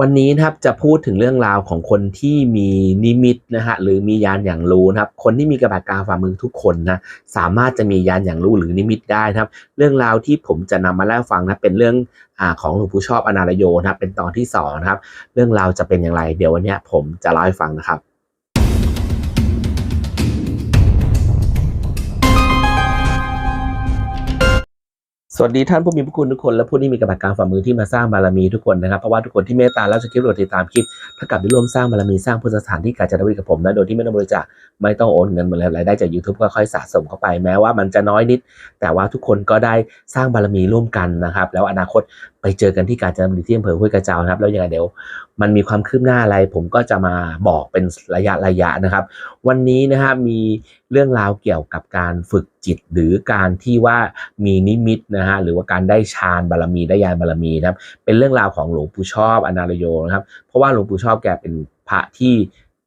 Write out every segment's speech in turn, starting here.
วันนี้นะครับจะพูดถึงเรื่องราวของคนที่มีนิมิตนะฮะหรือมียานอย่างรู้นะครับ คนที่มีกระบะกาฝ่ามือทุกคนนะสามารถจะมียานอย่างรู้หรือนิมิตได้นะครับ เรื่องราวที่ผมจะนำมาเล่าฟังนะเป็นเรื่องอของหลวงปู่ชอบอนารโยนะครับเป็นตอนที่สองนะครับ เรื่องราวจะเป็นอย่างไร เดี๋ยววันนี้ผมจะเล่าให้ฟังนะครับ สวัสดีท่านผู้มีพระคุณทุกคนและผู้ที่มีกระบาดการฝ่ามือที่มาสร้างบารมีทุกคนนะครับเพราะว่าทุกคนที่เมตตาแล้วจะคลิปโดดติดตามคลิปถ้ากลับได้ร่วมสร้างบารมีสร้างพุทธสถานที่กาญจนบุรีกับผมนะโดยที่ไม่ต้องบริจาคไม่ต้องโอนเงินมาเลยรายได้จาก YouTube ก็ค่อยสะสมเข้าไปแม้ว่ามันจะน้อยนิด แต่ว่าทุกคนก็ได้สร้างบารมีร่วมกันนะครับแล้วอนาคตไปเจอกันที่กาญจนบุรีที่อำเภอห้วยกระเจ้านะครับ แล้วยังไงเดี๋ยวมันมีความคืบหน้าอะไร ผมก็จะมาบอกเป็นระยะระยะนะครับ วันนี้นะฮะมีเรื่องราวเกี่ยวกับการฝึกจิต หรือการที่ว่ามีนิมิตนะฮะหรือว่าการได้ฌานบารมีได้ญาณบารมีนะครับ เป็นเรื่องราวของหลวงปู่ชอบอนารโยนะครับ เพราะว่าหลวงปู่ชอบแกเป็นพระที่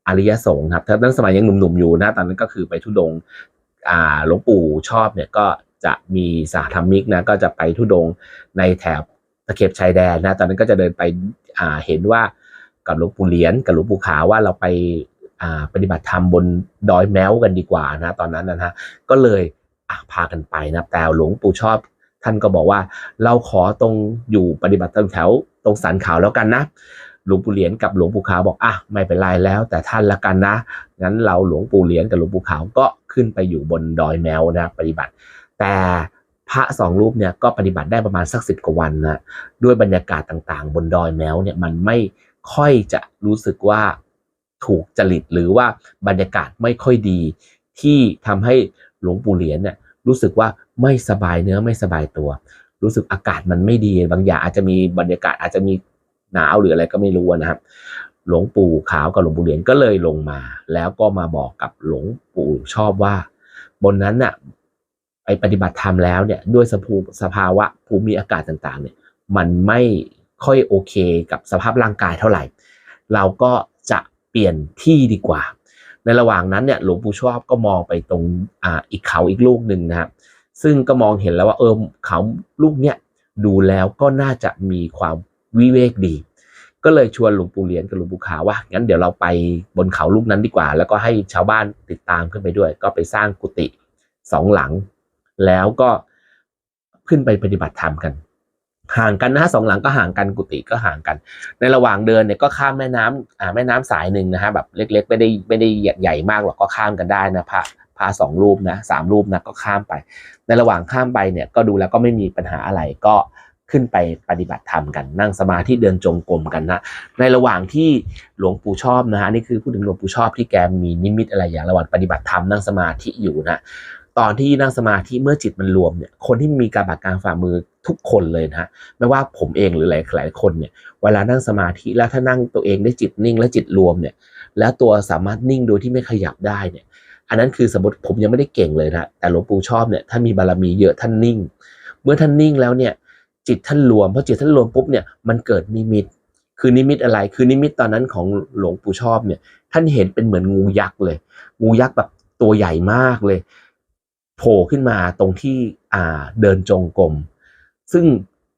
อริยสงฆ์ครับถ้าตั้งสมัยยังหนุ่มๆอยู่นะตอนนั้นก็คือไปทุดงอ่าหลวงปู่ชอบเนี่ยก็จะมีสาธรรมิกนะก็จะไปทุดงในแถบ เข็บชายแดนนะ ตอนนั้นก็จะเดินไปอ่าเห็นว่ากับหลวงปู่เหรียญกับหลวงปู่ขาวว่าเราไปอ่าปฏิบัติธรรมบนดอยแมวกันดีกว่านะตอนนั้นนะฮะก็เลยอะพากันไปนะแต่หลวงปู่ชอบ ท่านก็บอกว่าเราขอตรงอยู่ปฏิบัติธรรมแถวตรงสันเขาแล้วกันนะหลวงปู่เหรียญกับหลวงปู่ขาวบอกอะไม่เป็นไรแล้ว แต่ท่านละกันนะงั้นเราหลวงปู่เหรียญกับหลวงปู่ขาวก็ขึ้นไปอยู่บนดอยแมวนะปฏิบัติ แต่ พระสองรูปเนี่ยก็ปฏิบัติได้ประมาณสักสิบกว่าวันนะด้วยบรรยากาศต่างๆ บนดอยแมวเนี่ยมันไม่ค่อยจะรู้สึกว่าถูกจริตหรือว่าบรรยากาศไม่ค่อยดี ที่ทำให้หลวงปู่เหรียญเนี่ยรู้สึกว่าไม่สบายเนื้อไม่สบายตัว รู้สึกอากาศมันไม่ดีบางอย่างอาจจะมีบรรยากาศอาจจะมีหนาวหรืออะไรก็ไม่รู้นะครับ หลวงปู่ขาวกับหลวงปู่เหรียญก็เลยลงมา แล้วก็มาบอกกับหลวงปู่ชอบว่า บนนั้นน่ะ ไปปฏิบัติธรรมแล้วเนี่ยด้วยสภาสภาวะภูมิอากาศต่างๆเนี่ยมันไม่ค่อยโอเคกับสภาพร่างกายเท่าไหร่ เราก็จะเปลี่ยนที่ดีกว่า ในระหว่างนั้นเนี่ยหลวงปู่ชอบก็มองไปตรงอ่าอีกเขาอีกลูกหนึ่งนะครับซึ่งก็มองเห็นแล้วว่าเออเขาลูกเนี่ยดูแล้วก็น่าจะมีความวิเวกดี ก็เลยชวนหลวงปู่เหรียญกับหลวงปู่ขาวว่างั้นเดี๋ยวเราไปบนเขาลูกนั้นดีกว่า แล้วก็ให้ชาวบ้านติดตามขึ้นไปด้วย ก็ไปสร้างกุฏิสองหลัง แล้วก็ขึ้นไปปฏิบัติธรรมกัน ห่างกันนะฮะสองหลังก็ห่างกันกุฏิก็ห่างกัน ในระหว่างเดินเนี่ยก็ข้ามแม่น้ำอ่าแม่น้ำสายหนึ่งนะฮะแบบเล็ก ๆ ไม่ได้ไม่ได้ใหญ่มากหรอกก็ข้ามกันได้นะพระพระสองรูปนะสามรูปนะก็ข้ามไป ในระหว่างข้ามไปเนี่ยก็ดูแล้วก็ไม่มีปัญหาอะไรก็ขึ้นไปปฏิบัติธรรมกันนั่งสมาธิเดินจงกรมกันนะในระหว่างที่หลวงปู่ชอบนะฮะนี่คือพูดถึงหลวงปู่ชอบที่แกมีนิมิตอะไรอย่างระหว่างปฏิบัติธรรมนั่งสมาธิอยู่นะ ตอนที่นั่งสมาธิเมื่อจิตมันรวมเนี่ยคนที่มีการบาดกลางฝ่ามือทุกคนเลยนะฮะไม่ว่าผมเองหรือหลายหลายคนเนี่ยเวลานั่งสมาธิแล้วถ้านั่งตัวเองได้จิตนิ่งและจิตรวมเนี่ยแล้วตัวสามารถนิ่งโดยที่ไม่ขยับได้เนี่ยอันนั้นคือสมมติผมยังไม่ได้เก่งเลยนะแต่หลวงปู่ชอบเนี่ยท่านมีบารมีเยอะท่านนิ่ง เมื่อท่านนิ่งแล้วเนี่ยจิตท่านรวมพอจิตท่านรวมปุ๊บเนี่ยมันเกิดนิมิต คือนิมิตอะไร คือนิมิตตอนนั้นของหลวงปู่ชอบเนี่ยท่านเห็นเป็นเหมือนงูยักษ์เลย งูยักษ์แบบตัวใหญ่มากเลย โผล่ขึ้นมาตรงที่อ่าเดินจงกรมซึ่ง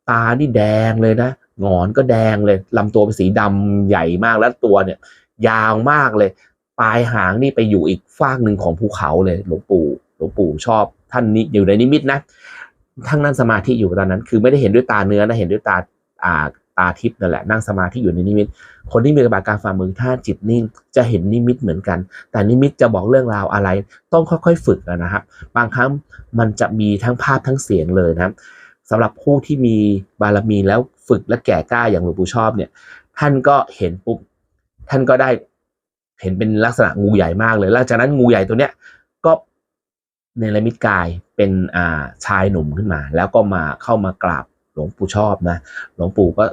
ตานี่แดงเลยนะหงอนก็แดงเลยลำตัวเป็นสีดำใหญ่มากแล้วตัวเนี่ย ยาวมากเลย ปลายหางนี่ไปอยู่อีกฟากหนึ่งของภูเขาเลยหลวงปู่หลวงปู่ชอบท่านนี้อยู่ในนิมิตนะทั้งนั่งสมาธิอยู่ตอนนั้น คือไม่ได้เห็นด้วยตาเนื้อนะเห็นด้วยตาอ่า ตาทิพย์นั่นแหละนั่งสมาธิอยู่ในนิมิต คนที่มีกระบาดการฝ่ามือถ้าจิตนิ่งจะเห็นนิมิตเหมือนกัน แต่นิมิตจะบอกเรื่องราวอะไร ต้องค่อยๆฝึกนะครับบางครั้งมันจะมีทั้งภาพทั้งเสียงเลยนะสำหรับผู้ที่มีบารมีแล้วฝึกและแก่กล้าอย่างหลวงปู่ชอบเนี่ย ท่านก็เห็นปุ๊บท่านก็ได้เห็นเป็นลักษณะงูใหญ่มากเลยหลังจากนั้นงูใหญ่ตัวเนี้ยก็เนรมิตกายเป็นอ่าชายหนุ่มขึ้นมา แล้วก็มาเข้ามากราบหลวงปู่ชอบนะ หลวงปู่ก็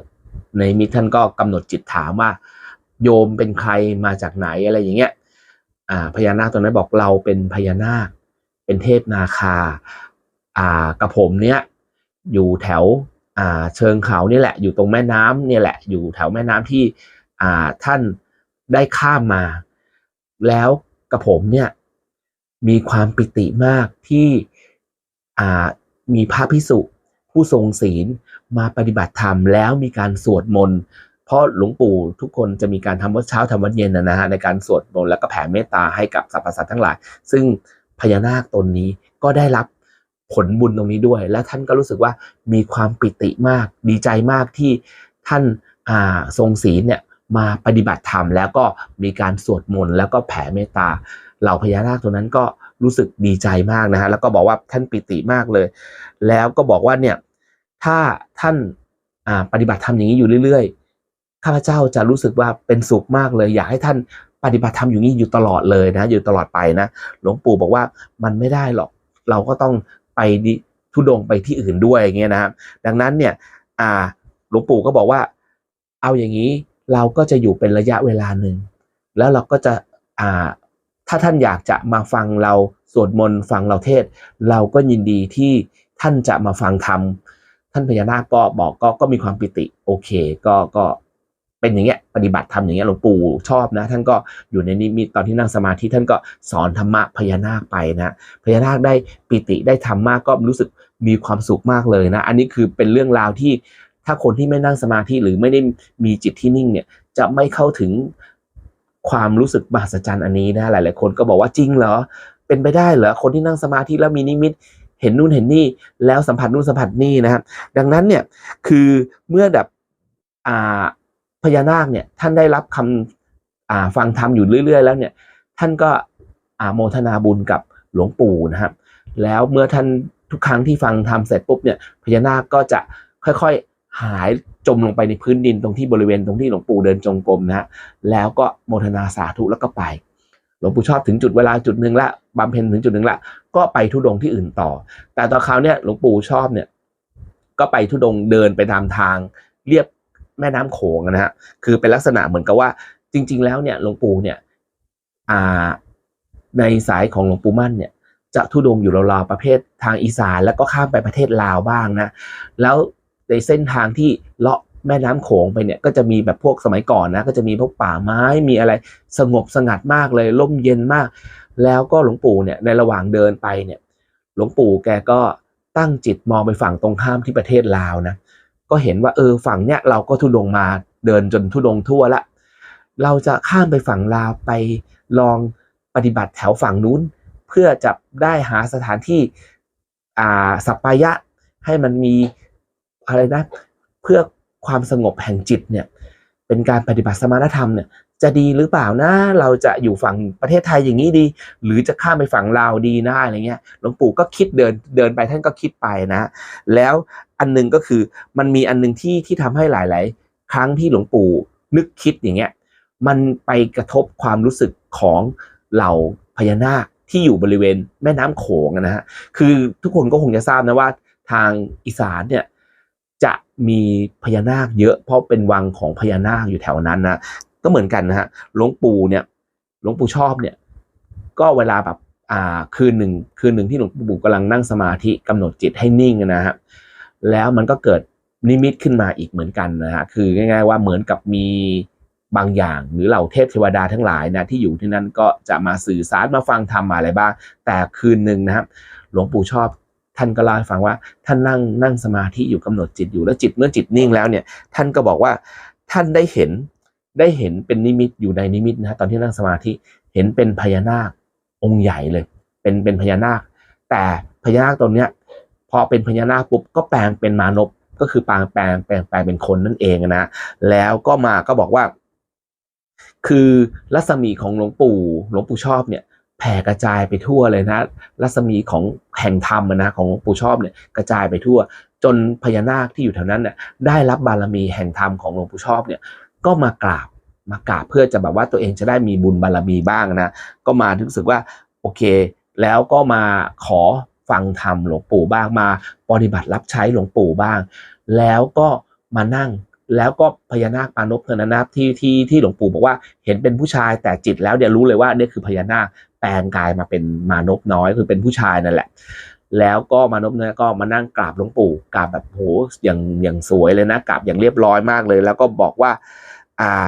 ในมิท่านก็กำหนดจิตถามว่า โยมเป็นใครมาจากไหนอะไรอย่างเงี้ยอ่าพญานาคตัวนั้นบอกเราเป็นพญานาค เป็นเทพนาคาอ่ากระผมเนี้ยอยู่แถวอ่าเชิงเขานี่แหละ อยู่ตรงแม่น้ำเนี่ยแหละ อยู่แถวแม่น้ำที่อ่าท่านได้ข้ามมา แล้วกระผมเนี่ยมีความปิติมากที่อ่ามีพระพิสุผู้ทรงศีล มาปฏิบัติธรรมแล้วมีการสวดมนต์พเพราะหลวงปู่ทุกคนจะมีการทำวัดเช้าทำวัดเย็นนะฮะในการสวดมนต์แล้วก็แผ่เมตตาให้กับสรรพสัตว์ทั้งหลาย ซึ่งพญานาคตนนี้ก็ได้รับผลบุญตรงนี้ด้วย และท่านก็รู้สึกว่ามีความปิติมาก ดีใจมากที่ท่านาทรงศีลเนี่ยมาปฏิบัติธรรมแล้วก็มีการสวดมนต์แล้วก็แผ่เมตตาเหล่าพญานาคตัวนั้นก็รู้สึกดีใจมากนะฮะแล้วก็บอกว่าท่านปิติมากเลย แล้วก็บอกว่าเนี่ย ถ้าท่านปฏิบัติธรรมอย่างนี้อยู่เรื่อยๆข้าพเจ้าจะรู้สึกว่าเป็นสุขมากเลย อยากให้ท่านปฏิบัติธรรมอยู่นี้อยู่ตลอดเลยนะ อยู่ตลอดไปนะ หลวงปู่บอกว่ามันไม่ได้หรอก เราก็ต้องไปทุดงไปที่อื่นด้วยอย่างเงี้ยนะครับดังนั้นเนี่ยหลวงปู่ก็บอกว่า เอาอย่างนี้เราก็จะอยู่เป็นระยะเวลาหนึ่งแล้วเราก็จะถ้าท่านอยากจะมาฟังเราสวดมนต์ฟังเราเทศ เราก็ยินดีที่ท่านจะมาฟังธรรม ท่านพญานาคก็บอกก็ก็มีความปิติโอเค ก็ก็เป็นอย่างเงี้ยปฏิบัติธรรมอย่างเงี้ยหลวงปู่ชอบนะ ท่านก็อยู่ในนิมิตตอนที่นั่งสมาธิท่านก็สอนธรรมะพญานาคไปนะพญานาคได้ปิติได้ธรรมะก็รู้สึกมีความสุขมากเลยนะ อันนี้คือเป็นเรื่องราวที่ถ้าคนที่ไม่นั่งสมาธิหรือไม่ได้มีจิตที่นิ่งเนี่ยจะไม่เข้าถึงความรู้สึกมหัศจรรย์อันนี้นะหลาย ๆ คนก็บอกว่าจริงเหรอเป็นไปได้เหรอคนที่นั่งสมาธิแล้วมีนิมิต เห็นนู่นเห็นนี่แล้วสัมผัสนู่นสัมผัสนี่นะครับดังนั้นเนี่ยคือเมื่อแบบอ่าพญานาคเนี่ยท่านได้รับคำอ่าฟังธรรมอยู่เรื่อย ๆ แล้วเนี่ยท่านก็อ่าโมทนาบุญกับหลวงปู่นะครับ แล้วเมื่อท่านทุกครั้งที่ฟังธรรมเสร็จปุ๊บเนี่ยพญานาคก็จะค่อยๆหายจมลงไปในพื้นดินตรงที่บริเวณตรงที่หลวงปู่เดินจงกรมนะฮะแล้วก็โมทนาสาธุแล้วก็ไป หลวงปู่ชอบถึงจุดเวลาจุดหนึ่งละบำเพ็ญถึงจุดหนึ่งละก็ไปทุดงที่อื่นต่อ แต่ตอนคราวเนี้ยหลวงปู่ชอบเนี่ย ก็ไปทุดงเดินไปตามทางเรียบแม่น้ำโขงนะฮะคือเป็นลักษณะเหมือนกับว่า จริง ๆ แล้วเนี่ยหลวงปู่เนี่ยอ่าในสายของหลวงปู่มั่นเนี่ย จะทุดงอยู่ราวๆประเภททางอีสานแล้วก็ข้ามไปประเทศลาวบ้างนะ แล้วในเส้นทางที่เลาะ แม่น้ำโขงไปเนี่ยก็จะมีแบบพวกสมัยก่อนนะก็จะมีพวกป่าไม้มีอะไรสงบสงัดมากเลยร่มเย็นมาก แล้วก็หลวงปู่เนี่ยในระหว่างเดินไปเนี่ยหลวงปู่แกก็ตั้งจิตมองไปฝั่งตรงข้ามที่ประเทศลาวนะก็เห็นว่าเออฝั่งเนี้ยเราก็ทุดงมาเดินจนทุดงทั่วละ เราจะข้ามไปฝั่งลาวไปลองปฏิบัติแถวฝั่งนู้น เพื่อจะได้หาสถานที่อ่าสัปปายะให้มันมีอะไรนะเพื่อ ความสงบแห่งจิตเนี่ยเป็นการปฏิบัติสมณธรรมเนี่ยจะดีหรือเปล่านะเราจะอยู่ฝั่งประเทศไทยอย่างนี้ดี หรือจะข้ามไปฝั่งลาวดีนะอะไรเงี้ยหลวงปู่ก็คิดเดินเดินไปท่านก็คิดไปนะ แล้วอันหนึงก็คือมันมีอันหนึงที่ที่ทำให้หลาย ๆ ครั้งที่หลวงปู่นึกคิดอย่างเงี้ยมันไปกระทบความรู้สึกของเหล่าพญานาคที่อยู่บริเวณแม่น้ำโขงนะฮะคือทุกคนก็คงจะทราบนะว่าทางอีสานเนี่ย จะมีพญานาคเยอะ เพราะเป็นวังของพญานาคอยู่แถวนั้นนะก็เหมือนกันนะฮะหลวงปู่เนี่ยหลวงปู่ชอบเนี่ย ก็เวลาแบบอ่าคืนหนึ่งคืนหนึ่งที่หลวงปู่กำลังนั่งสมาธิกำหนดจิตให้นิ่งนะฮะแล้วมันก็เกิดนิมิตขึ้นมาอีกเหมือนกันนะฮะคือง่าย ๆ ว่าเหมือนกับมีบางอย่าง หรือเหล่าเทพเทวดาทั้งหลายนะที่อยู่ที่นั่นก็จะมาสื่อสารมาฟังธรรมมาอะไรบ้าง แต่คืนหนึ่งนะครับหลวงปู่ชอบ ท่านก็เล่าให้ฟังว่า ท่านนั่งนั่งสมาธิอยู่กำหนดจิตอยู่แล้วจิตเมื่อจิตนิ่งแล้วเนี่ย ท่านก็บอกว่าท่านได้เห็นได้เห็นเป็นนิมิตอยู่ในนิมิตนะฮะตอนที่นั่งสมาธิเห็นเป็นพญานาคองค์ใหญ่เลย เป็นเป็นพญานาค แต่พญานาคตนเนี้ยพอเป็นพญานาคปุ๊บก็แปลงเป็นมานพก็คือแปลงแปลงแปลงแปลงเป็นคนนั่นเองนะแล้วก็มาก็บอกว่า คือรัศมีของหลวงปู่หลวงปู่ชอบเนี่ย แผ่กระจายไปทั่วเลยนะ รัศมีของแห่งธรรมนะของหลวงปู่ชอบเนี่ยกระจายไปทั่ว จนพญานาคที่อยู่แถวนั้นเนี่ยได้รับบารมีแห่งธรรมของหลวงปู่ชอบเนี่ยก็มากราบมากราบเพื่อจะแบบว่าตัวเองจะได้มีบุญบารมีบ้างนะก็มารู้สึกว่าโอเค แล้วก็มาขอฟังธรรมหลวงปู่บ้างมาปฏิบัติรับใช้หลวงปู่บ้าง แล้วก็มานั่งแล้วก็พญานาคปานพเทนนนะครับที่ที่ที่หลวงปู่บอกว่าเห็นเป็นผู้ชายแต่จิตแล้วเดี๋ยวรู้เลยว่านี่คือพญานาค แปลงกายมาเป็นมานพน้อยคือเป็นผู้ชายนั่นแหละ แล้วก็มานพนี่ยก็มานั่งกราบหลวงปู่กราบแบบโหอย่างอย่างสวยเลยนะกราบอย่างเรียบร้อยมากเลย แล้วก็บอกว่า อ่า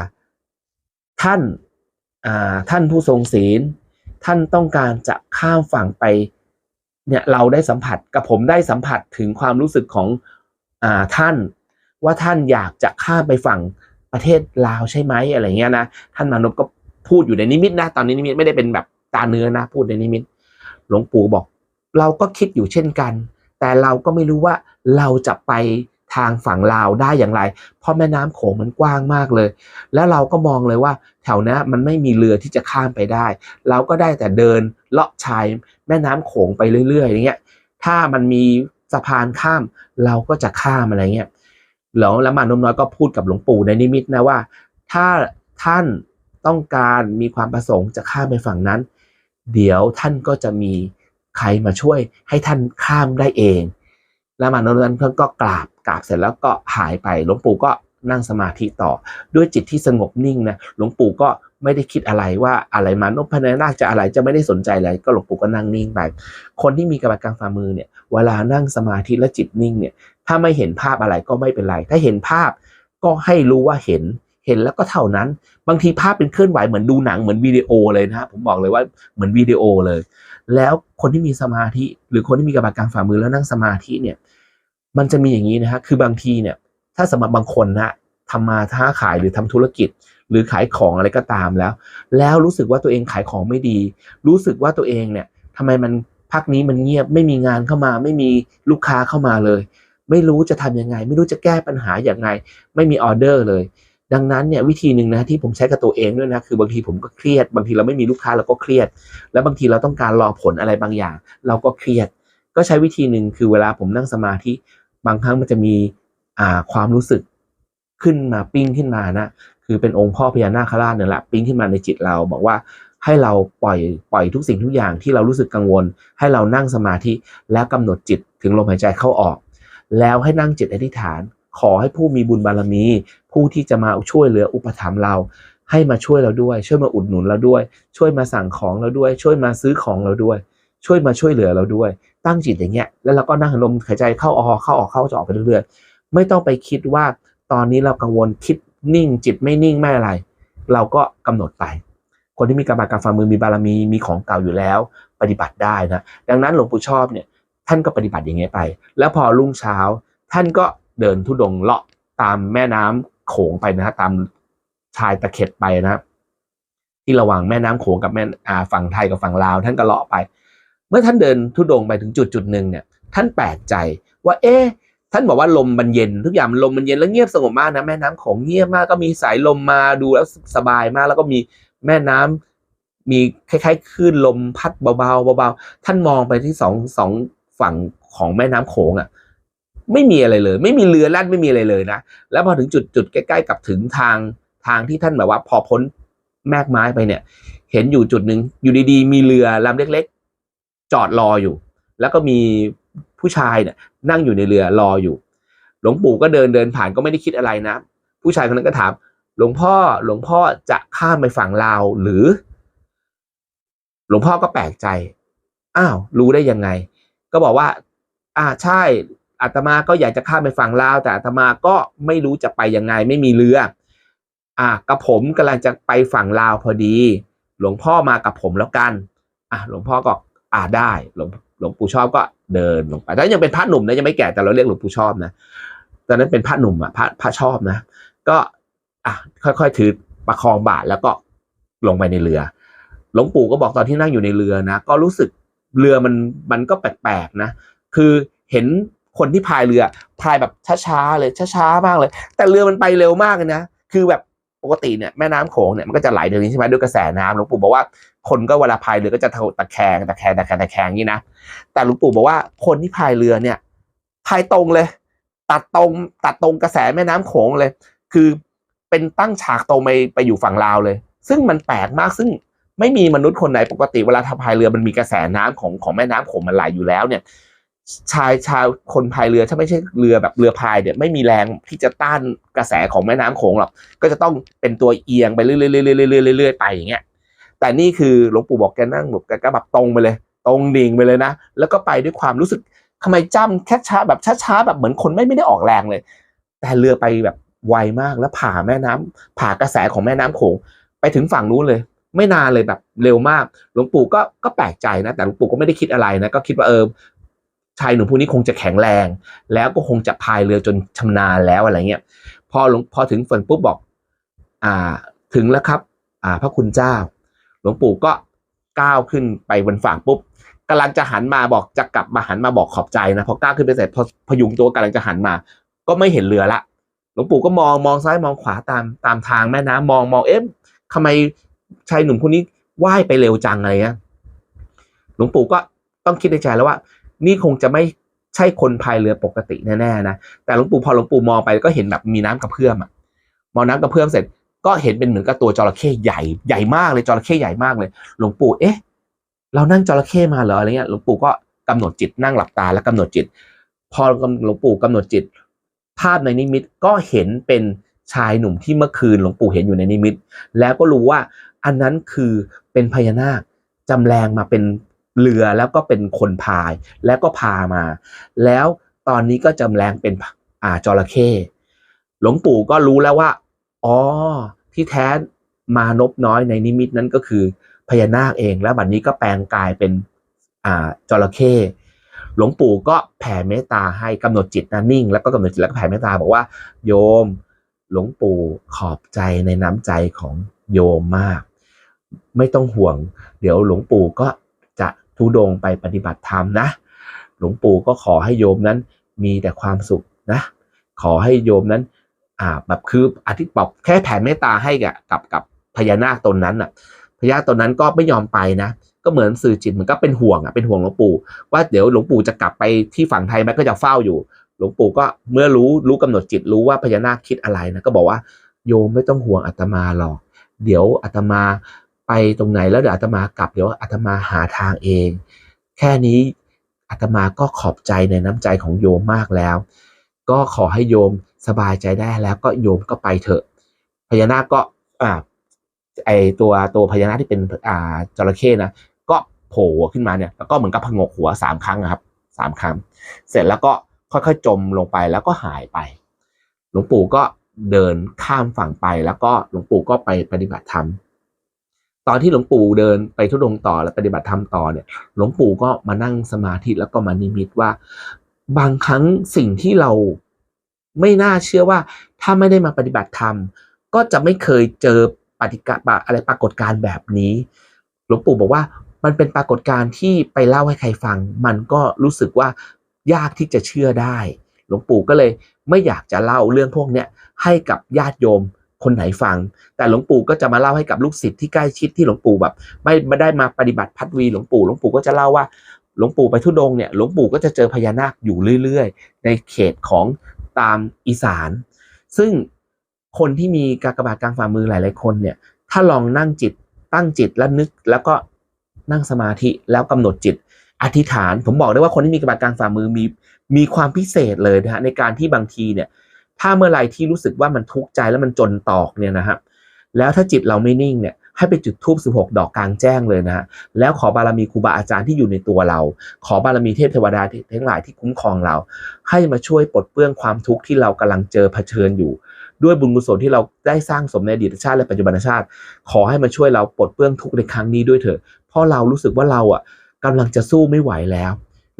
ท่านอ่าท่านผู้ทรงศีล ท่านต้องการจะข้ามฝั่งไป เนี่ยเราได้สัมผัสกับผมได้สัมผัสถึงความรู้สึกของอ่าท่านว่าท่านอยากจะข้ามไปฝั่งประเทศลาวใช่ไหมอะไรเงี้ยนะท่านมานพก็พูดอยู่ในนิมิตนะตอนนี้นิมิตไม่ได้เป็นแบบ ตาเนื้อนะพูดในนิมิต หลวงปู่บอก เราก็คิดอยู่เช่นกัน แต่เราก็ไม่รู้ว่าเราจะไปทางฝั่งลาวได้อย่างไร เพราะแม่น้ำโขงมันกว้างมากเลย แล้วเราก็มองเลยว่าแถวนี้มันไม่มีเรือที่จะข้ามไปได้ เราก็ได้แต่เดินเลาะชายแม่น้ำโขงไปเรื่อยๆอย่างเงี้ย ถ้ามันมีสะพานข้ามเราก็จะข้ามอะไรเงี้ยแล้วแล้วมานมน้อยก็พูดกับหลวงปู่ในนิมิตนะว่า ถ้าท่านต้องการมีความประสงค์จะข้ามไปฝั่งนั้น เดี๋ยวท่านก็จะมีใครมาช่วยให้ท่านข้ามได้เอง แล้วมานมนั้นเพิ่งก็กราบกราบเสร็จแล้วก็หายไปหลวงปู่ก็นั่งสมาธิต่อ ด้วยจิตที่สงบนิ่งนะหลวงปู่ก็ไม่ได้คิดอะไรว่าอะไรมานพพญานาคจะอะไรจะไม่ได้สนใจอะไร ก็หลวงปู่ก็นั่งนิ่งไป คนที่มีกรรมกลารฝ่ามือเนี่ยเวลานั่งสมาธิและจิตนิ่งเนี่ยถ้าไม่เห็นภาพอะไรก็ไม่เป็นไร ถ้าเห็นภาพก็ให้รู้ว่าเห็น เห็นแล้วก็เท่านั้น บางทีภาพเป็นเคลื่อนไหวเหมือนดูหนังเหมือนวิดีโอเลยนะผมบอกเลยว่าเหมือนวิดีโอเลย แล้วคนที่มีสมาธิ หรือคนที่มีกรรมการฝ่ามือแล้วนั่งสมาธิเนี่ย มันจะมีอย่างนี้นะฮะคือบางทีเนี่ย ถ้าสำหรับบางคนนะทำมาค้าขายหรือทำธุรกิจ หรือขายของอะไรก็ตามแล้ว แล้วรู้สึกว่าตัวเองขายของไม่ดี รู้สึกว่าตัวเองเนี่ยทำไมมันพักนี้มันเงียบไม่มีงานเข้ามา ไม่มีลูกค้าเข้ามาเลย ไม่รู้จะทำยังไง ไม่รู้จะแก้ปัญหาอย่างไง ไม่มีออเดอร์เลย ดังนั้นเนี่ยวิธีหนึ่งนะที่ผมใช้กับตัวเองด้วยนะคือบางทีผมก็เครียด บางทีเราไม่มีลูกค้าเราก็เครียด แล้วบางทีเราต้องการรอผลอะไรบางอย่าง เราก็เครียด ก็ใช้วิธีหนึ่งคือเวลาผมนั่งสมาธิบางครั้งมันจะมีอ่าความรู้สึกขึ้นมาปิ้งขึ้นมานะคือเป็นองค์พ่อพญานาคราชเนี่ยแหละปิ้งขึ้นมาในจิตเราบอกว่าให้เราปล่อยปล่อยทุกสิ่งทุกอย่างที่เรารู้สึกกังวล ให้เรานั่งสมาธิแล้วกำหนดจิตถึงลมหายใจเข้าออก แล้วให้นั่งจิตอธิษฐาน ขอให้ผู้มีบุญบารมี ผู้ที่จะมาช่วยเหลืออุปถัมภ์เรา ให้มาช่วยเราด้วย ช่วยมาอุดหนุนเราด้วย ช่วยมาสั่งของเราด้วย ช่วยมาซื้อของเราด้วย ช่วยมาช่วยเหลือเราด้วย ตั้งจิตอย่างเงี้ยแล้วเราก็นั่งลมหายใจเข้าออกเข้าออกเข้าจะออกไปเรื่อยๆไม่ต้องไปคิดว่าตอนนี้เรากังวลคิดนิ่ง จิตไม่นิ่งไม่อะไร เราก็กำหนดไป คนที่มีกรรมการฝ่ามือมีบารมีมีของเก่าอยู่แล้ว ปฏิบัติได้นะดังนั้นหลวงปู่ชอบเนี่ยท่านก็ปฏิบัติอย่างเงี้ยไป แล้วพอรุ่งเช้าท่านก็ เดินทุดงเลาะตามแม่น้ำโขงไปนะฮะตามชายตะเข็บไปนะที่ระหว่างแม่น้ำโขงกับแม่อ่าฝั่งไทยกับฝั่งลาวท่านก็เลาะไป เมื่อท่านเดินทุดงไปถึงจุดจุดหนึ่งเนี่ย ท่านแปลกใจว่า เอ๊ะท่านบอกว่าลมมันเย็น ทุกอย่างลมมันเย็นแล้วเงียบสงบมากนะแม่น้ำโขงเงียบมากก็มีสายลมมาดูแล้วสบายมาก แล้วก็มีแม่น้ำมีคล้ายๆคลื่นลมพัดเบาๆเบาๆท่านมองไปที่สองสองฝั่งของแม่น้ำโขงอะ ไม่มีอะไรเลย ไม่มีเรือแล่นไม่มีอะไรเลยนะ แล้วพอถึงจุดจุดใกล้ๆกับถึงทางทางที่ท่านแบบว่า พอพ้นแมกไม้ไปเนี่ย เห็นอยู่จุดหนึ่งอยู่ดีๆ มีเรือลำเล็ก ๆ จอดรออยู่ แล้วก็มีผู้ชายเนี่ยนั่งอยู่ในเรือรออยู่ หลวงปู่ก็เดินเดินผ่านก็ไม่ได้คิดอะไรนะ ผู้ชายคนนั้นก็ถาม หลวงพ่อหลวงพ่อจะข้ามไปฝั่งลาวหรือ หลวงพ่อก็แปลกใจ อ้าว รู้ได้ยังไง ก็บอกว่า อ่าใช่ อาตมาก็อยากจะข้ามไปฝั่งลาวแต่อาตมาก็ไม่รู้จะไปยังไงไม่มีเรือ อ่ากระผมกำลังจะไปฝั่งลาวพอดี หลวงพ่อมากับผมแล้วกันอะหลวงพ่อก็อ่าได้หลวงหลวงปู่ชอบก็เดินลงไปแต่ยังเป็นพระหนุ่มนะยังไม่แก่แต่เราเรียกหลวงปู่ชอบนะตอนนั้นเป็นพระหนุ่มอะพระพระชอบนะ ก็อะค่อยๆถือประคองบาทแล้วก็ลงไปในเรือ หลวงปู่ก็บอกตอนที่นั่งอยู่ในเรือนะ ก็รู้สึกเรือมันมันก็แปลกๆนะ คือเห็น คนที่พายเรือพายแบบช้าๆเลยช้าๆมากเลย แต่เรือมันไปเร็วมากเลยนะคือแบบปกติเนี่ยแม่น้ำโขงเนี่ยมันก็จะไหลเดินใช่ไหมด้วยกระแสน้ำหลวงปู่บอกว่าคนก็เวลาพายเรือก็จะตะแคงตะแคงตะแคงตะแคงนี่นะแต่หลวงปู่บอกว่าคนที่พายเรือเนี่ยพายตรงเลย ตัดตรงตัดตรงกระแสแม่น้ำโขงเลย คือเป็นตั้งฉากตรงไปไปอยู่ฝั่งลาวเลย ซึ่งมันแปลกมากซึ่งไม่มีมนุษย์คนไหนปกติเวลาทำพายเรือมันมีกระแสน้ำของของแม่น้ำโขงมันไหลอยู่แล้วเนี่ย ชายชาวคนพายเรือถ้าไม่ใช่เรือแบบเรือพายเนี่ยไม่มีแรงที่จะต้านกระแสของแม่น้ำโขงหรอกก็จะต้องเป็นตัวเอียงไปเรื่อยๆๆๆๆๆๆไปอย่างเงี้ยแต่นี่คือหลวงปู่บอกแกนั่งแบบแกก็แบบตรงไปเลย ตรงดิ่งไปเลยนะ แล้วก็ไปด้วยความรู้สึกทำไมจ้ำแค่ช้าแบบช้าๆแบบเหมือนคนไม่ไม่ได้ออกแรงเลย แต่เรือไปแบบไวมากแล้วผ่าแม่น้ำผ่ากระแสของแม่น้ำโขง ไปถึงฝั่งนู้นเลย ไม่นานเลยแบบเร็วมาก หลวงปู่ก็ก็แปลกใจนะ แต่หลวงปู่ก็ไม่ได้คิดอะไรนะ ก็คิดว่าเออายหนุ่มผู้นี้คงจะแข็งแรง แล้วก็คงจะพายเรือจนชำนาญแล้วอะไรเงี้ยพอหลวงพอถึงฝั่งปุ๊บบอก อ่าถึงแล้วครับ อ่า พระคุณเจ้า หลวงปู่ก็ก้าวขึ้นไปบนฝั่งปุ๊บกำลังจะหันมาบอกจะกลับมาหันมาบอกขอบใจนะพอก้าวขึ้นไปเสร็จพอพยุงตัวกำลังจะหันมา ก็ไม่เห็นเรือละหลวงปู่ก็มองมองซ้ายมองขวาตามตามทางแม่น้ำมองมองเอ๊ะทำไมชายหนุ่มคนนี้ว่ายไปเร็วจังอะไรเงี้ยหลวงปู่ก็ต้องคิดในใจแล้วว่า นี่คงจะไม่ใช่คนพายเรือปกติแน่ๆนะแต่หลวงปู่พอหลวงปู่มองไปก็เห็นแบบมีน้ำกระเพื่อมอะมองน้ำกระเพื่อมเสร็จ ก็เห็นเป็นเหมือนกับตัวจระเข้ใหญ่ใหญ่มากเลยจระเข้ใหญ่มากเลย หลวงปู่เอ๊ะ เรานั่งจระเข้มาเหรออะไรเงี้ยหลวงปู่ก็กำหนดจิตนั่งหลับตาแล้วกำหนดจิต พอหลวงปู่กำหนดจิต ภาพในนิมิตก็เห็นเป็นชายหนุ่มที่เมื่อคืนหลวงปู่เห็นอยู่ในนิมิต แล้วก็รู้ว่าอันนั้นคือเป็นพญานาคจำแรงมาเป็น เรือแล้วก็เป็นคนพายแล้วก็พามา แล้วตอนนี้ก็จำแรงเป็นอ่าจระเข้หลวงปู่ก็รู้แล้วว่าอ๋อที่แท้มานพน้อยในนิมิตนั้นก็คือพญานาคเองแล้วบัดนนี้ก็แปลงกายเป็นอ่าจระเข้หลวงปู่ก็แผ่เมตตาให้กำหนดจิตนะนิ่ง แล้วก็กำหนดจิตแล้วก็แผ่เมตตาบอกว่า โยมหลวงปู่ขอบใจในน้ำใจของโยมมาก ไม่ต้องห่วง เดี๋ยวหลวงปู่ก็ ทุดงไปปฏิบัติธรรมนะ หลวงปู่ก็ขอให้โยมนั้นมีแต่ความสุขนะ ขอให้โยมนั้นอ่าแบบคืออธิบอกแค่แผ่เมตตาให้กับกับพญานาคตนนั้นน่ะพญานาคตนนั้นก็ไม่ยอมไปนะ ก็เหมือนสื่อจิตเหมือนก็เป็นห่วงอะเป็นห่วงหลวงปู่ ว่าเดี๋ยวหลวงปู่จะกลับไปที่ฝั่งไทยแม่ก็จะเฝ้าอยู่ หลวงปู่ก็เมื่อรู้รู้กำหนดจิตรู้ว่าพญานาคคิดอะไรนะก็บอกว่าโยมไม่ต้องห่วงอาตมาหรอก เดี๋ยวอาตมา ไปตรงไหนแล้วเดี๋ยวอาตมากลับเดี๋ยวอาตมาหาทางเอง แค่นี้อาตมาก็ขอบใจในน้ำใจของโยมมากแล้ว ก็ขอให้โยมสบายใจได้แล้วก็โยมก็ไปเถอะพญานาคก็อ่าไอตัวตัวพญานาคที่เป็นอ่าจระเข้นะก็โผล่ขึ้นมาเนี่ยแล้วก็เหมือนกับพงกหัวสามครั้งนะครับสามครั้ง เสร็จแล้วก็ค่อยๆจมลงไปแล้วก็หายไป หลวงปู่ก็เดินข้ามฝั่งไปแล้วก็หลวงปู่ก็ไปปฏิบัติธรรม ตอนที่หลวงปู่เดินไปทุดงต่อและปฏิบัติธรรมต่อเนี่ย หลวงปู่ก็มานั่งสมาธิแล้วก็มานิมิตว่า บางครั้งสิ่งที่เราไม่น่าเชื่อว่า ถ้าไม่ได้มาปฏิบัติธรรม ก็จะไม่เคยเจอปฏิกะอะไรปรากฏการณ์แบบนี้ หลวงปู่บอกว่ามันเป็นปรากฏการณ์ที่ไปเล่าให้ใครฟัง มันก็รู้สึกว่ายากที่จะเชื่อได้ หลวงปู่ก็เลยไม่อยากจะเล่าเรื่องพวกเนี้ยให้กับญาติโยม คนไหนฟัง แต่หลวงปู่ก็จะมาเล่าให้กับลูกศิษย์ที่ใกล้ชิดที่หลวงปู่แบบ ไม่ไม่ได้มาปฏิบัติพัดวีหลวงปู่หลวงปู่ก็จะเล่าว่าหลวงปู่ไปทุดงเนี่ยหลวงปู่ก็จะเจอพญานาคอยู่เรื่อยๆ ในเขตของตามอีสาน ซึ่งคนที่มีกากบาทกลางฝ่ามือหลายๆคนเนี่ยถ้าลองนั่งจิตตั้งจิตแล้วนึกแล้วก็นั่งสมาธิแล้วกำหนดจิตอธิษฐาน ผมบอกได้ว่าคนที่มีกระบาดกลางฝ่ามือมีมีความพิเศษเลยนะฮะในการที่บางทีเนี่ย ถ้าเมื่อไหร่ที่รู้สึกว่ามันทุกข์ใจแล้วมันจนตอกเนี่ยนะครับแล้วถ้าจิตเราไม่นิ่งเนี่ยให้ไปจุดทูบ16 ดอกกลางแจ้งเลยนะฮะแล้วขอบารมีครูบาอาจารย์ที่อยู่ในตัวเรา ขอบารมีเทพเทวดาทั้งหลายที่คุ้มครองเรา ให้มาช่วยปลดเปลื้องความทุกข์ที่เรากำลังเจอเผชิญอยู่ ด้วยบุญกุศลที่เราได้สร้างสมในอดีตชาติและปัจจุบันชาติ ขอให้มาช่วยเราปลดเปลื้องทุกข์ในครั้งนี้ด้วยเถอะเพราะเรารู้สึกว่าเราอะกำลังจะสู้ไม่ไหวแล้ว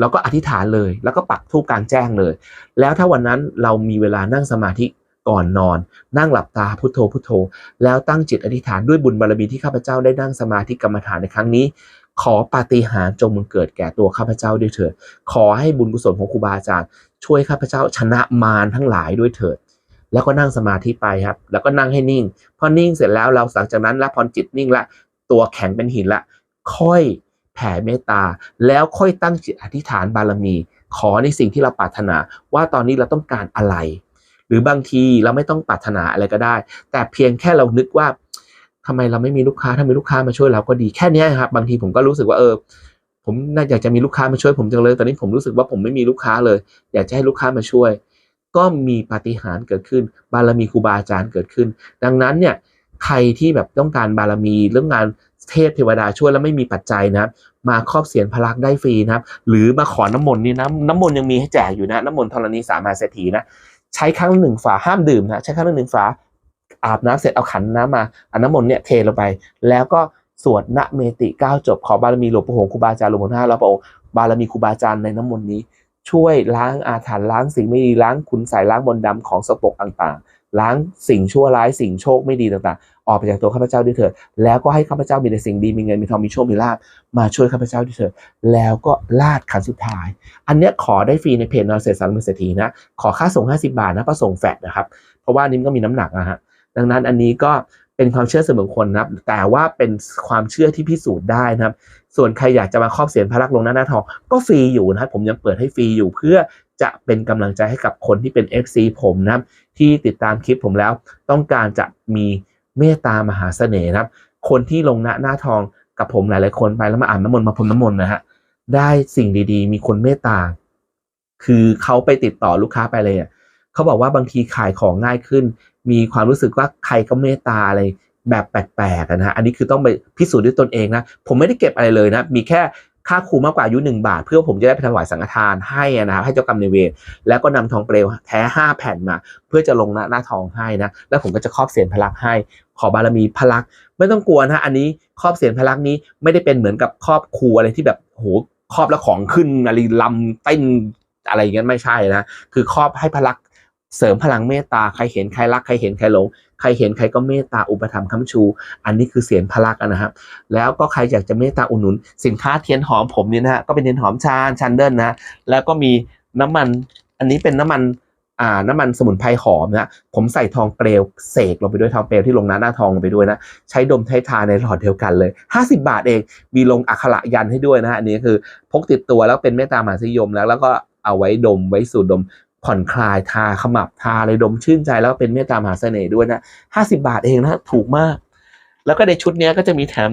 เราก็อธิษฐานเลย แล้วก็ปักทูปกลางแจ้งเลย แล้วถ้าวันนั้นเรามีเวลานั่งสมาธิก่อนนอน นั่งหลับตาพุโทโธพุโทโธ แล้วตั้งจิตอธิษฐานด้วยบุญบารมีที่ข้าพเจ้าได้นั่งสมาธิกรรมฐานในครั้งนี้ ขอปาฏิหาริย์จงมึงเกิดแก่ตัวข้าพเจ้าด้วยเถิด ขอให้บุญกุศลของครูบาอาจารย์ช่วยข้าพเจ้าชนะมารทั้งหลายด้วยเถิด แล้วก็นั่งสมาธิไปครับ แล้วก็นั่งให้นิ่ง พอนิ่งเสร็จแล้วเราหลังจากนั้นแล้วพอจิตนิ่งละ ตัวแข็งเป็นหินละ ค่อย แผ่เมตตา แล้วค่อยตั้งจิตอธิษฐานบารมี ขอในสิ่งที่เราปรารถนา ว่าตอนนี้เราต้องการอะไร หรือบางทีเราไม่ต้องปรารถนาอะไรก็ได้ แต่เพียงแค่เรานึกว่าทำไมเราไม่มีลูกค้าถ้ามีลูกค้ามาช่วยเราก็ดีแค่นี้ครับ บางทีผมก็รู้สึกว่าเออ ผมน่าอยากจะมีลูกค้ามาช่วยผมจังเลยตอนนี้ผมรู้สึกว่าผมไม่มีลูกค้าเลย อยากจะให้ลูกค้ามาช่วย ก็มีปาฏิหาริย์เกิดขึ้น บารมีครูบาอาจารย์เกิดขึ้น ดังนั้นเนี่ยใครที่แบบต้องการบารมีเรื่องงาน เทพเทวดาช่วยแล้วไม่มีปัจจัยนะมาครอบเสียนพลักได้ฟรีนะครับหรือมาขอน้ำมนต์นี่นะน้ำมนต์ยังมีให้แจกอยู่นะน้ำมนต์ธรณีสามาเศรษฐีนะใช้ครั้งหนึ่งฝาห้ามดื่มนะใช้ครั้งหนึ่งฝาอาบน้ำเสร็จเอาขันน้ำมาอาน้ำมนต์เนี่ยเทลงไป แล้วก็สวดนะเมติก้าจบขอบารมีหลวงปู่หงครูบาอาจารย์หลวงพ่อห้าแล้วพระองค์บารมีครูบาอาจารย์ในน้ำมนต์นี้ ช่วยล้างอาถรรพ์ล้างสิ่งไม่ดีล้างคุณใส่ล้างมนต์ดำของสกปรกต่างๆ ล้างสิ่งชั่วร้ายสิ่งโชคไม่ดีต่างๆ ออกไปจากตัวข้าพเจ้าด้วยเถิด แล้วก็ให้ข้าพเจ้ามีแต่สิ่งดีมีเงินมีทองมีโชคมีลาภมาช่วยข้าพเจ้าด้วยเถิด แล้วก็ลาดขันสุดท้าย อันเนี้ยขอได้ฟรีในเพจนอนเสร็จสารมือเศรษฐีนะ ขอค่าส่ง 50 บาทนะประส่งแฟดนะครับ เพราะว่านี่มก็มีน้ำหนักนะฮะ ดังนั้นอันนี้ก็ เป็นความเชื่อส่วนบุคคลนะครับ แต่ว่าเป็นความเชื่อที่พิสูจน์ได้นะครับ ส่วนใครอยากจะมาครอบเสียนพระลักษณ์ลงหน้าหน้าทองก็ฟรีอยู่นะครับ ผมยังเปิดให้ฟรีอยู่เพื่อจะเป็นกำลังใจให้กับคนที่เป็น FC ผมนะครับที่ติดตามคลิปผมแล้ว ต้องการจะมีเมตตามหาเสน่ห์นะครับ คนที่ลงหน้าหน้าทองกับผมหลายๆคนไปแล้วมาอ่านน้ำมนต์มาพรมน้ำมนต์นะฮะได้สิ่งดีๆ มีคนเมตตา คือเขาไปติดต่อลูกค้าไปเลยอะ เขาบอกว่าบางทีขายของง่ายขึ้น มีความรู้สึกว่าใครก็เมตตาอะไรแบบแปลกๆนะฮะอันนี้คือต้องไปพิสูจน์ด้วยตนเองนะ ผมไม่ได้เก็บอะไรเลยนะ มีแค่ค่าครูมากกว่าอายุหนึ่งบาท เพื่อผมจะได้ไปถวายสังฆทานให้อะนะครับให้เจ้ากรรมนายเวรแล้วก็นำทองเปลวแท้ห้าแผ่นมา เพื่อจะลงหน้าหน้าทองให้นะ แล้วผมก็จะครอบเสียนพลักให้ ขอบารมีพลัก ไม่ต้องกลัวนะอันนี้ครอบเสียนพลักนี้ไม่ได้เป็นเหมือนกับครอบครูอะไรที่แบบโหครอบแล้วของขึ้นอะไรลำเต้นอะไรอย่างเงี้ยไม่ใช่นะ คือครอบให้พลักษ เสริมพลังเมตตาใครเห็นใครรักใครเห็นใครหลงใครเห็นใครก็เมตตาอุปถัมภ์คำชู อันนี้คือเสียงพลักนะครับ แล้วก็ใครอยากจะเมตตาอุดหนุน สินค้าเทียนหอมผมเนี่ยนะฮะก็เป็นเทียนหอมชาญชันเดิลนะแล้วก็มีน้ำมันอันนี้เป็นน้ำมันอ่าน้ำมันสมุนไพรหอมนะผมใส่ทองเปลวเสกลงไปด้วยทองเปลวที่ลงหน้าหน้าทองลงไปด้วยนะใช้ดมใช้ทาในหลอดเดียวกันเลย 50 บาทเองมีลงอักขระยันให้ด้วยนะฮะอันนี้คือพกติดตัวแล้วเป็นเมตตามหานิยมแล้วแล้วก็เอาไว้ดมไว้สูดดม ผ่อนคลายทาขมับทาเลยดมชื่นใจแล้วเป็นเมตตามหาเสน่ห์ด้วยนะ50บาทเองนะถูกมาก แล้วก็ในชุดนี้ก็จะมีแถม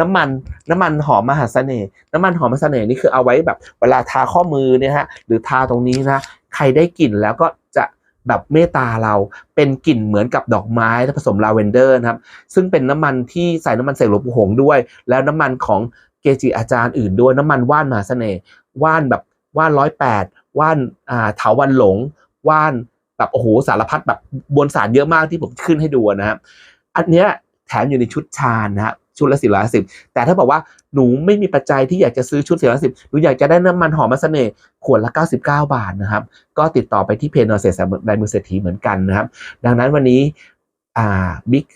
น้ำมันน้ำมันหอมมหาเสน่ห์น้ำมันหอมมหาเสน่ห์นี่คือเอาไว้แบบ เวลาทาข้อมือเนี่ยฮะหรือทาตรงนี้นะใครได้กลิ่นแล้วก็จะแบบเมตตาเราเป็นกลิ่นเหมือนกับดอกไม้ผสมลาเวนเดอร์นะครับ ซึ่งเป็นน้ำมันที่ใส่น้ำมันเสกหลวงปู่หงด้วย แล้วน้ำมันของเกจิอาจารย์อื่นด้วยน้ำมันว่านมหาเสน่ห์ว่านแบบว่านร้อยแปด ว่านอ่าเถาวันหลง ว่านแบบโอ้โหสารพัดแบบบนสารเยอะมากที่ผมขึ้นให้ดูนะครับอันเนี้ยแถมอยู่ในชุดชาญนะฮะชุดละสี่ร้อยสิบแต่ถ้าบอกว่าหนูไม่มีปัจจัยที่อยากจะซื้อชุดสี่ร้อยสิบหนูอยากจะได้น้ำมันหอมมาเสน่ห์ขวดละเก้าสิบเก้าบาทนะครับ ก็ติดต่อไปที่เพนอเซสไดมือเศรษฐีเหมือนกันนะครับ ดังนั้นวันนี้อ่าบิ๊ก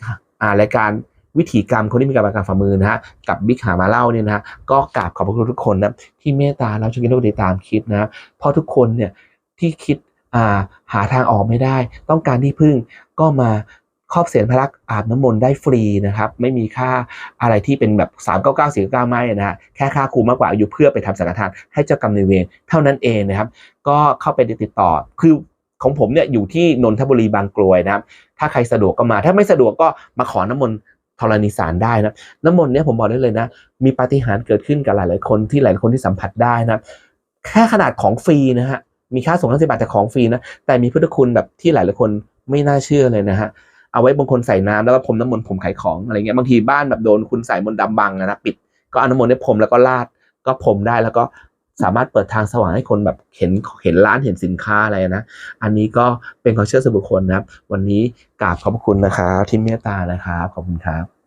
อ่ารายการ วิถีกรรมคนที่มีการประการฝ่ามือนะฮะกับบิ๊กหามาเล่าเนี่ยนะฮะก็กราบขอบพระคุณทุกคนนะที่เมตตาเราช่วยกันทุกติดตามคลิปนะเพราะทุกคนเนี่ยที่คิดอ่าหาทางออกไม่ได้ ต้องการที่พึ่งก็มาครอบเสียนพระลักษณ์อาบน้ำมนต์ได้ฟรีนะครับ ไม่มีค่าอะไรที่เป็นแบบ 3 9 9 4 9 ไม่นะฮะแค่ค่าครูมากกว่าอายุเพื่อไปทำสังฆทานให้เจ้ากรรมนายเวรเท่านั้นเองนะครับ ก็เข้าไปติดต่อคือของผมเนี่ยอยู่ที่นนทบุรีบางกรวยนะครับ ถ้าใครสะดวกก็มา ถ้าไม่สะดวกก็มาขอน้ำมนต์ ธรณีสารได้นะน้ำมนต์เนี่ยผมบอกได้เลยนะ มีปาฏิหาริย์เกิดขึ้นกับหลาย ๆ คนที่หลายคนที่สัมผัสได้นะ แค่ขนาดของฟรีนะฮะมีค่าส่งทั้งสิบาทแต่ของฟรีนะแต่มีพุทธคุณแบบที่หลาย ๆ คนไม่น่าเชื่อเลยนะฮะเอาไว้บางคนใส่น้ำแล้วก็พรมน้ำมนต์ผมขายของอะไรเงี้ยบางทีบ้านแบบโดนคุณใส่มนต์ดำบังนะปิดก็เอาน้ำมนต์เนี่ยพรมแล้วก็ลาดก็พรมได้แล้วก็ สามารถเปิดทางสว่างให้คนแบบเห็นเห็นร้านเห็นสินค้าอะไรนะ อันนี้ก็เป็นความเชื่อส่วนบุคคลนะครับ วันนี้กราบขอบคุณนะครับที่เมตตานะครับ ขอบคุณครับ